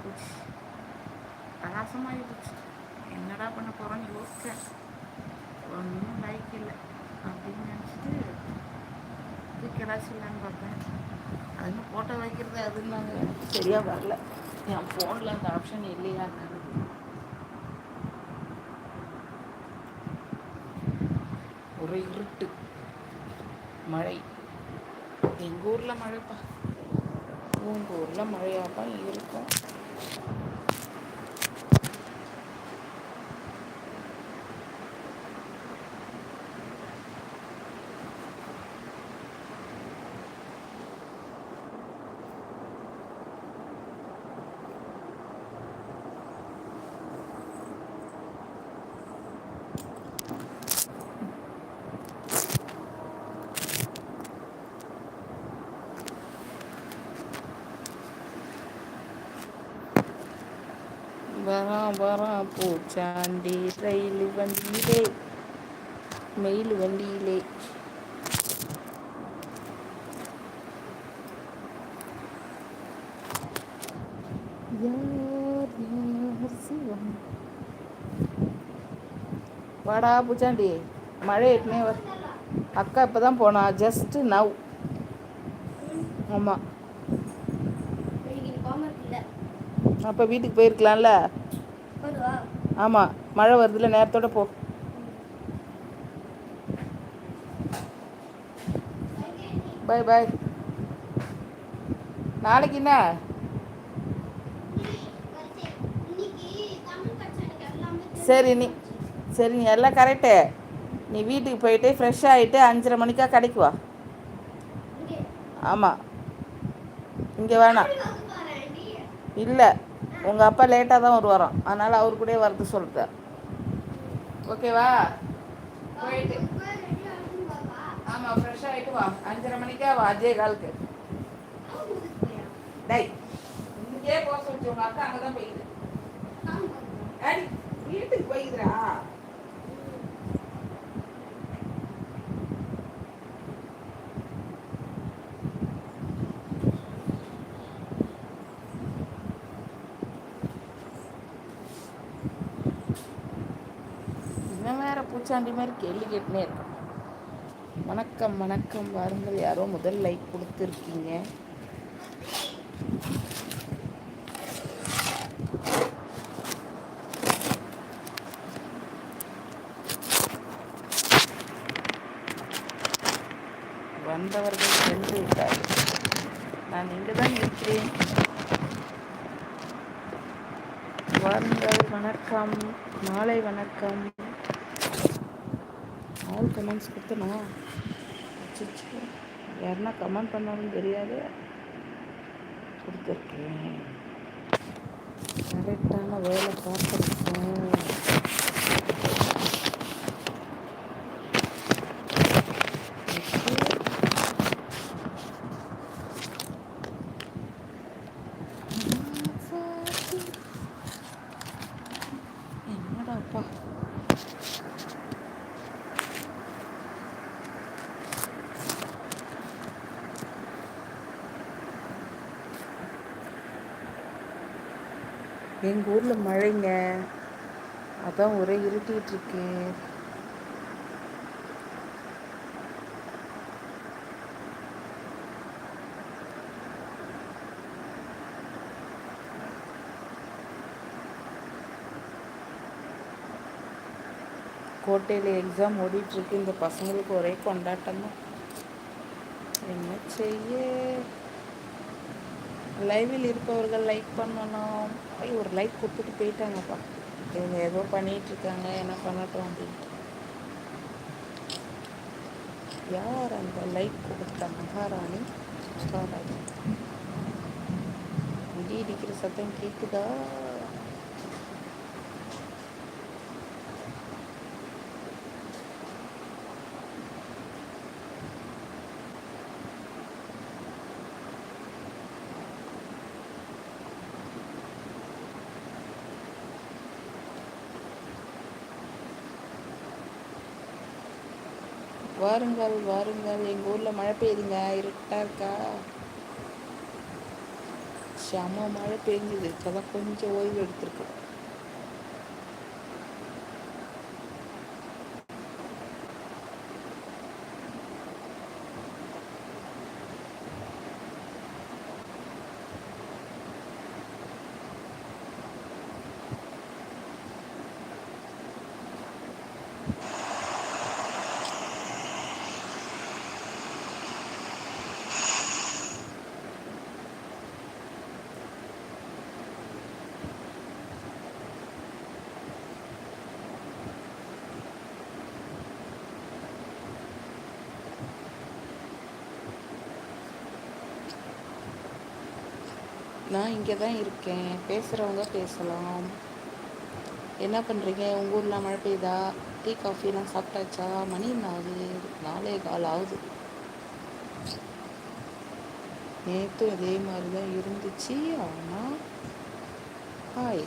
Live போச்சு பிரகாசமாகி போச்சு என்னடா பண்ண போகிறோன்னு யோசித்தேன் ஒன்றும் லைக் இல்லை. அப்படின்னு நினச்சிட்டு தூக்கி ஏதாச்சும் பார்த்தேன். அது இன்னும் ஃபோட்டோ வைக்கிறது அதுன்னாங்க சரியாக வரல. என் ஃபோனில் அந்த ஆப்ஷன் இல்லையா ஒரு இருட்டு. மழை. எங்கள் ஊரில் மழைப்பா? உங்கள் ஊரில் மழையாக தான் இருக்கும். வரா வரா பூச்சாண்டி ரயில் வண்டியிலே. மெயில் வண்டியிலே. வாடா பூச்சாண்டி. மழை எட்டுனே வர அக்கா இப்போ தான் போனா. ஜஸ்ட் நவ் ஆமாம் அப்போ வீட்டுக்கு போயிருக்கலாம்ல? ஆமாம் மழை வருதுல நேரத்தோட போ. பாய் பாய் நாளைக்கு என்ன? சரி நீ சரி நீ எல்லாம் கரெக்டு நீ வீட்டுக்கு போயிட்டு ஃப்ரெஷ் ஆகிட்டு அஞ்சரை மணிக்கா கடைக்கு வா. ஆமாம் இங்கே வேணாம். இல்லை. உங்கள் அப்பா லேட்டாக தான் வருவாராம் அதனால் அவர் கூட வரது சொல்லிட்டார் ஓகேவா போயிட்டு. ஆமாம் ஃப்ரெஷ் ஆகிட்டு வா. அஞ்சரை மணிக்கா வா அஜய் காலுக்கு. டை இங்கே போக சொல்லி உங்கள் அக்கா அங்கே தான் போயிடுது வீட்டுக்கு போயிடுறா குச்சாண்டி மாதிரி கேள்வி கேட்டுனே இருக்கணும். வணக்கம் வணக்கம். வாருங்கள். யாரோ முதல் லைக் கொடுத்துருக்கீங்க வந்தவர்கள் சென்று விட்டார்கள் நான் இங்கே தான் இருக்கிறேன் வாருங்கள் வணக்கம் மாலை வணக்கம் ஆல் கமெண்ட்ஸ் கொடுத்தனா? அச்சோ யாருன்னா கமெண்ட் பண்ணாலும் தெரியாது. கொடுத்துருக்கேன். கரெக்டான வேலை பார்த்துருக்கேன். எங்கள் ஊரில் மழைங்க. அதான் ஒரே இருட்டிகிட்டு இருக்கு கோட்டையில் எக்ஸாம் ஓடிட்டுருக்கு இந்த பசங்களுக்கு ஒரே கொண்டாட்டம் தான் என்ன செய்ய? லைவில் இருப்பவர்கள் லைக் பண்ணணும் ஐய் ஒரு லைக் கொடுத்துட்டு போயிட்டாங்கப்பா. இவங்க ஏதோ பண்ணிகிட்டு இருக்காங்க என்ன பண்ணட்டும் அப்படின்ட்டு. யார் அந்த லைக் கொடுத்த மகாராணி? மகாராணி இடி இடிக்கிற சத்தம் கேட்குதா வாருங்கள் வாருங்கள். எங்கள் ஊரில் மழை பெய்யுதுங்க. இருட்டாக இருக்கா? செம மழை பெஞ்சுது இப்போதான் கொஞ்சம் ஓய்வு எடுத்திருக்கோம். நான் இங்கே தான் இருக்கேன். பேசுகிறவங்க பேசலாம். என்ன பண்ணுறீங்க உங்கள் ஊரில் மழை பெய்யுதா? டீ காஃபிலாம் சாப்பிட்டாச்சா? மணி நாலு ஆகுது நாலே கால் ஆகுது. நேற்றும் இதே மாதிரி தான் இருந்துச்சு. ஆனால் ஹாய்.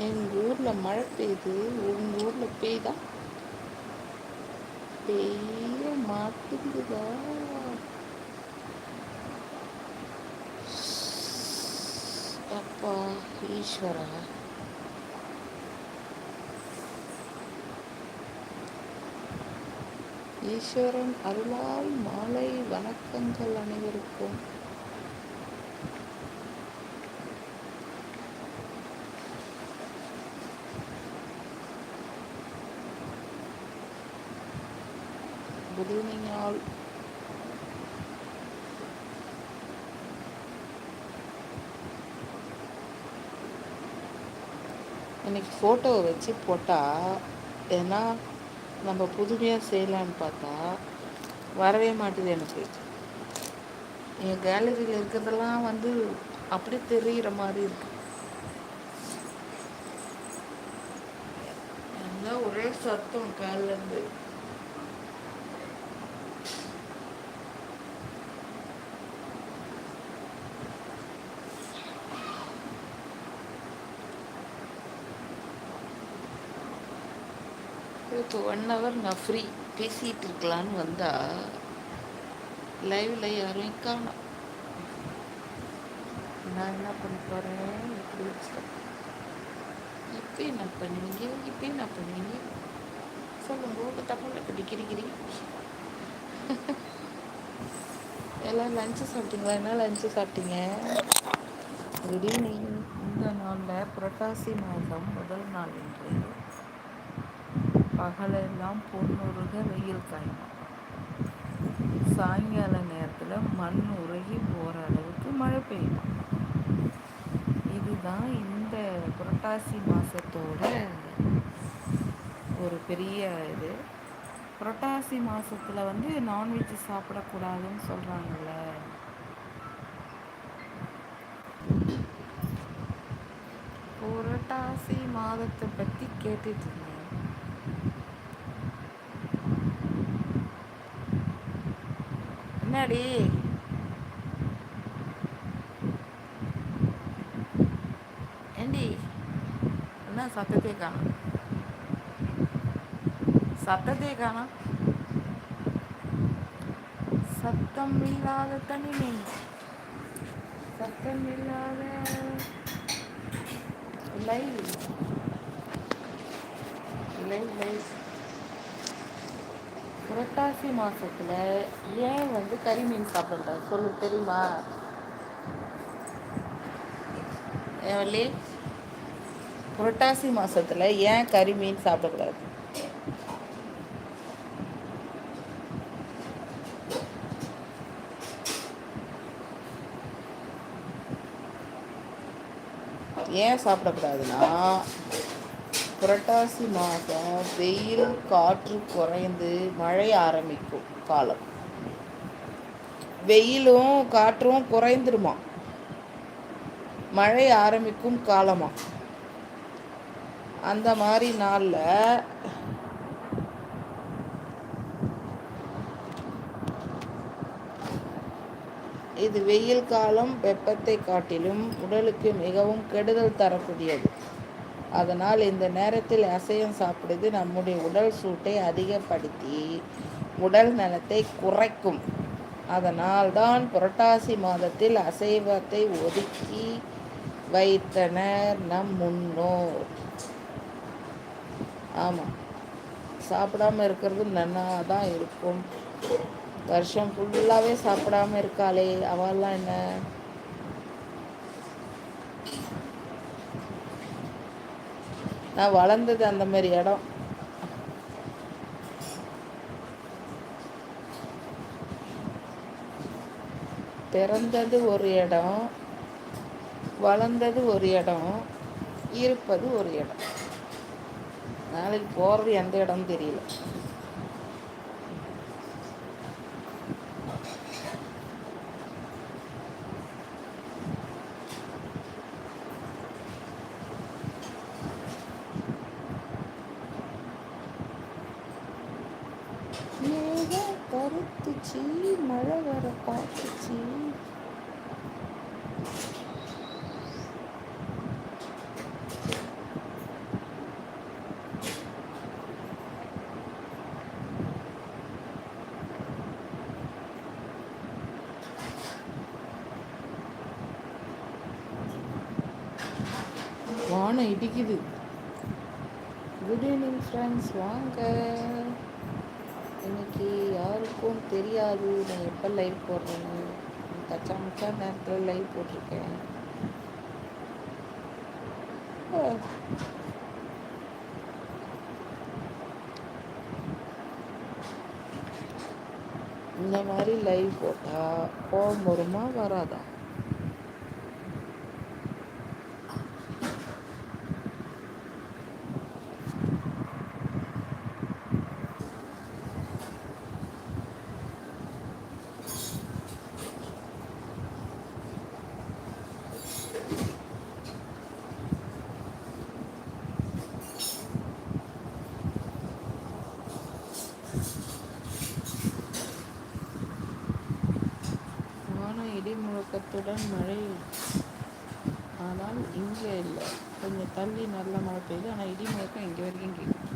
எங்கள் ஊரில் மழை பெய்யுது உங்கள் ஊரில் பெய்தா? பெய்ய மாட்டேங்குதா அப்பா ஈஸ்வரா. ஈஸ்வரன் அருளால் மாலை வணக்கங்கள் அனைவருக்கும் குட் ஈவினிங் ஆல் இன்னைக்கு ஃபோட்டோவை வச்சு போட்டால் ஏன்னா நம்ம புதுமையாக செய்யலான்னு பார்த்தா வரவே மாட்டுது எனக்கு. என் கேலரியில் இருக்கிறதெல்லாம் வந்து அப்படி தெரிகிற மாதிரி இருக்கு. ஒரே சத்தம் காலிலேருந்து இப்போ ஒன் ஹவர் நான் ஃப்ரீ பேசிகிட்டு இருக்கலான்னு வந்தால் லைவில் யாரும் காணும். நான் என்ன பண்ண போகிறேன் இப்படி வச்சுட்டேன்? இப்போ என்ன பண்ணுவீங்க இப்போ என்ன பண்ணுவீங்க சொல்லுங்க உங்கள் தமிழில் கட்டி எல்லாம் லஞ்சு சாப்பிட்டீங்களா? என்ன லஞ்சு சாப்பிட்டீங்க? குட் ஈவினிங் இந்த நாளில் புரட்டாசி மாதம் முதல் நாள் இன்று பகலெல்லாம் பொண்ணுருக வெயில் காயுமா. சாயங்கால நேரத்தில் மண் உருகி போகிற அளவுக்கு மழை பெய்யுமா? இதுதான் இந்த புரட்டாசி மாதத்தோட ஒரு பெரிய இது. புரட்டாசி மாதத்தில் வந்து நான்வெஜ் சாப்பிடக்கூடாதுன்னு சொல்கிறாங்கல்ல புரட்டாசி மாதத்தை பற்றி கேட்டுட்டு என்னடி ஏண்டி? என்ன சத்தத்தையே காணும். சத்தத்தையே காணும். சத்தம் இல்லாத தனிமை சத்தம் இல்லாத லைவ் லைவ் லைவ் புரட்டாசி மாதத்தில் ஏன் வந்து கறி மீன் சாப்பிடக்கூடாது சொல்லு தெரியுமா? வள்ளி? புரட்டாசி மாதத்தில் ஏன் கறி மீன் சாப்பிடக்கூடாது? ஏன் சாப்பிடக்கூடாதுன்னா புரட்டாசி மாதம் வெயில் காற்று குறைந்து மழை ஆரம்பிக்கும் காலம். வெயிலும் காற்றும் குறைந்துருமா மழை ஆரம்பிக்கும் காலமா? அந்த மாதிரி நாளில் இது வெயில் காலம் வெப்பத்தை காட்டிலும் உடலுக்கு மிகவும் கெடுதல் தரக்கூடியது. அதனால் இந்த நேரத்தில் அசைவம் சாப்பிடுவது நம்முடைய உடல் சூட்டை அதிகப்படுத்தி உடல் நலத்தை குறைக்கும். அதனால் தான் புரட்டாசி மாதத்தில் அசைவத்தை ஒதுக்கி வைத்தனர் நம் முன்னோர். ஆமாம் சாப்பிடாம இருக்கிறது நன்னாக தான் இருக்கும். வருஷம் ஃபுல்லாகவே சாப்பிடாம இருக்காளே. அவெல்லாம் என்ன? நான் வளர்ந்தது அந்த மாதிரி இடம். பிறந்தது ஒரு இடம் வளர்ந்தது ஒரு இடம் இருப்பது ஒரு இடம். நாளைக்கு போகிறது எந்த இடம்னு தெரியல மேகம் கருத்துச்சு மழை வர பார்த்துச்சு வானம் இடிக்குது? குட் ஈவினிங் ஃப்ரெண்ட்ஸ் வாங்க. இன்னைக்கு யாருக்கும் தெரியாது. நான் எப்போ லைவ் போடுறேன்னு. கச்சா முச்சா நேரத்தில் லைவ் போட்டிருக்கேன். இந்த மாதிரி லைவ் போட்டால் கோபம் வருமா? வராதா வானம் இடி முழக்கத்துடன் மழை. ஆனால் இங்கே இல்லை. கொஞ்சம் தள்ளி நல்ல மழை பெய்யுது. ஆனால் இடி முழக்கம் இங்கே வரைக்கும் கேட்கும்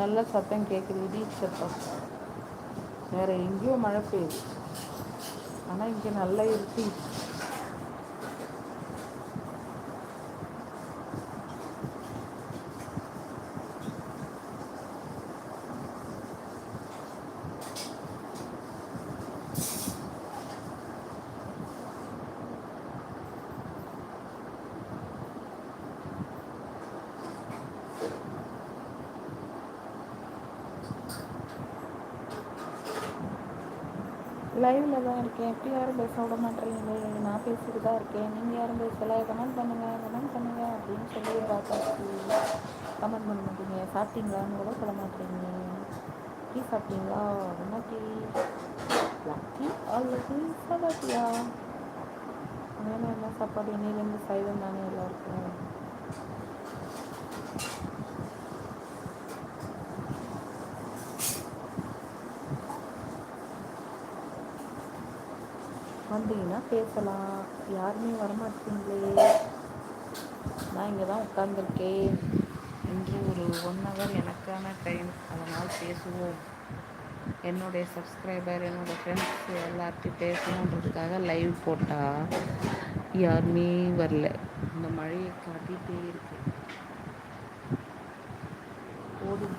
நல்ல சத்தம் கேட்குது இடி சத்தம். வேறு எங்கேயோ மழை பெய்யுது. ஆனால் இங்கே நல்லா இருக்குது லைவில் தான் யாரும் பேச விட மாட்டேறீங்களே? நான் பேசிட்டு தான் இருக்கேன். நீங்கள் யாரும் பேசலை? கமெண்ட் பண்ணுங்கள் கமெண்ட் பண்ணுங்கள் அப்படின்னு சொல்லி பார்த்தாச்சு கமெண்ட் பண்ண மாட்டீங்க சாப்பிட்டீங்களான்னு கூட சொல்ல மாட்டேறீங்க. டீ சாப்பிட்டீங்களா? என்ன டீ? பிளாக் டீ அல்லது சதா வேணும் என்ன சாப்பாடு? இன்னிலேருந்து சைவம் தானே எல்லாருக்கும். பேசலாம். யாருமே வரமாட்டீங்களே நான் இங்கே தான் உட்காந்துருக்கேன் இன்று ஒரு ஒன் ஹவர் எனக்கான டைம் அதனால் பேசுவோம். என்னுடைய சப்ஸ்கிரைபர் என்னோடய ஃப்ரெண்ட்ஸ் எல்லாத்தையும் பேசணுன்றதுக்காக லைவ் போட்டால் யாருமே வரல. இந்த மழையை காட்டிகிட்டே இருக்கு போதும்.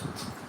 thank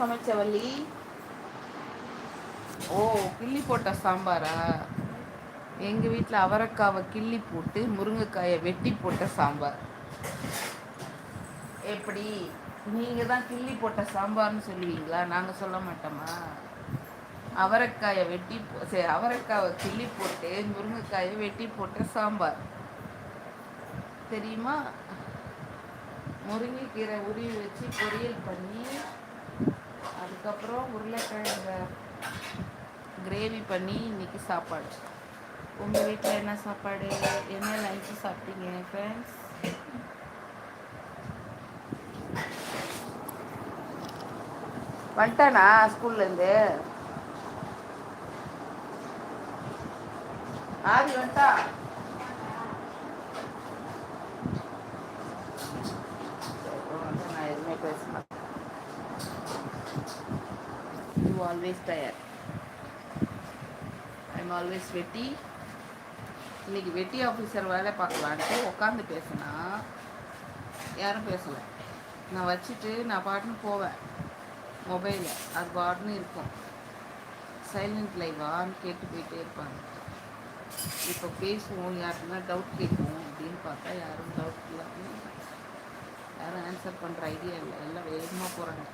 சமைச்ச வள்ளி? ஓ கிள்ளி போட்ட சாம்பாரா? எங்கள் வீட்டில் அவரைக்காவை கிள்ளி போட்டு முருங்கைக்காயை வெட்டி போட்ட சாம்பார். எப்படி? நீங்கள் தான் கிள்ளி போட்ட சாம்பார்னு சொல்லுவீங்களா? நாங்கள் சொல்ல மாட்டோமா? அவரைக்காயை வெட்டி போ- சரி அவரைக்காவை கிள்ளி போட்டு முருங்கைக்காயை வெட்டி போட்ட சாம்பார். தெரியுமா? முருங்கைக்கீரை உருவி வச்சு பொரியல் பண்ணி அதுக்கப்புறம் உருளைக்கிழங்கு கிரேவி பண்ணி இன்னைக்கு சாப்பாடு. உங்கள் வீட்டில் என்ன சாப்பாடு? என்ன லஞ்சு சாப்பிட்டீங்க ஃப்ரெண்ட்ஸ் வந்துட்டானா ஸ்கூல்லேருந்து ஆதி வந்துட்டா நான் எதுவுமே பேச மாட்டேன் ஆல்வேஸ் டயர் ஐம் ஆல்வேஸ் வெட்டி இன்னைக்கு வெட்டி ஆஃபீஸர் வேலை பார்க்கலான்ட்டு உட்காந்து பேசினா யாரும் பேசலை. நான் வச்சுட்டு நான் பாட்டுன்னு போவேன். மொபைலில் அது பாட்டுன்னு இருக்கும். சைலண்ட் லைவான்னு கேட்டு போயிட்டே இருப்பாங்க. இப்போ பேசுவோம் யாருக்குன்னா டவுட் கேட்போம் அப்படின்னு பார்த்தா யாரும் டவுட் இல்லாமல் யாரும் ஆன்சர் பண்ணுற ஐடியா இல்லை. எல்லாம் வேகமாக போகிறாங்க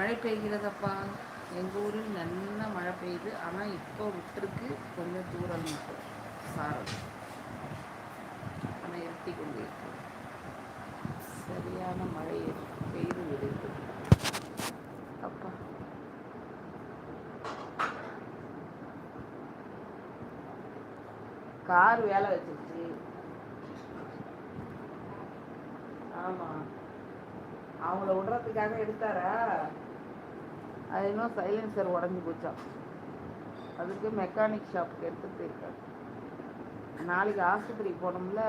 மழை பெய்கிறதப்பா? எங்கள் ஊரில் நல்லா மழை பெய்யுது. ஆனால் இப்போ விட்டுருக்கு கொஞ்சம் தூரம் மட்டும். சாரல். ஆனால் இருட்டி கொண்டு இருக்கு சரியான மழை பெய்து விடுது. அப்பா. கார் வேலை வச்சிருச்சு. ஆமாம் அவங்கள விடுறதுக்காக எடுத்தாரா? அது இன்னும் சைலன்சர் உடஞ்சி போச்சான் அதுக்கு மெக்கானிக் ஷாப்புக்கு எடுத்துட்டு போயிருக்காரு. நாளைக்கு ஆஸ்பத்திரி போனோம்ல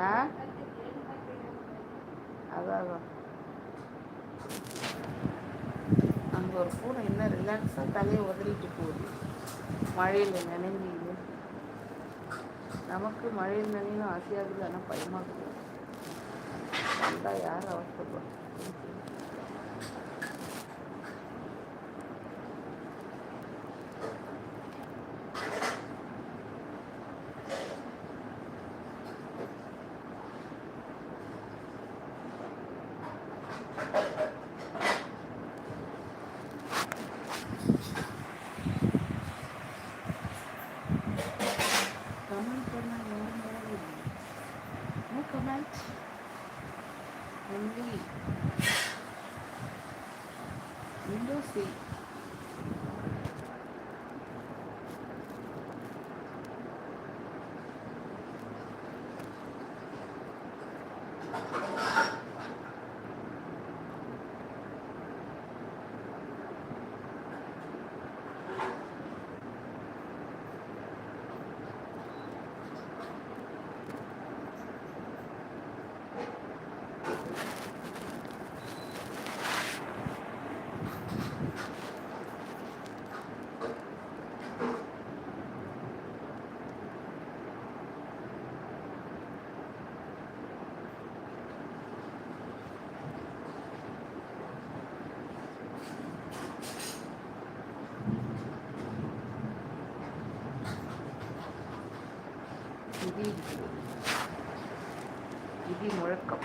ஆ? அதான் அங்கே ஒரு பூனை இன்னும் ரிலாக்ஸாக தலையை உதறிட்டு போகுது. மழையில் நினைஞ்சிது நமக்கு மழையில் நினைவு ஆசையாகுது ஆனால் பயமாகுது வந்தா யார் அவசரப்படும் கமெண்ட் பண்ண யாரும் இல்லை no comment only window seat இடி இடி முழக்கம்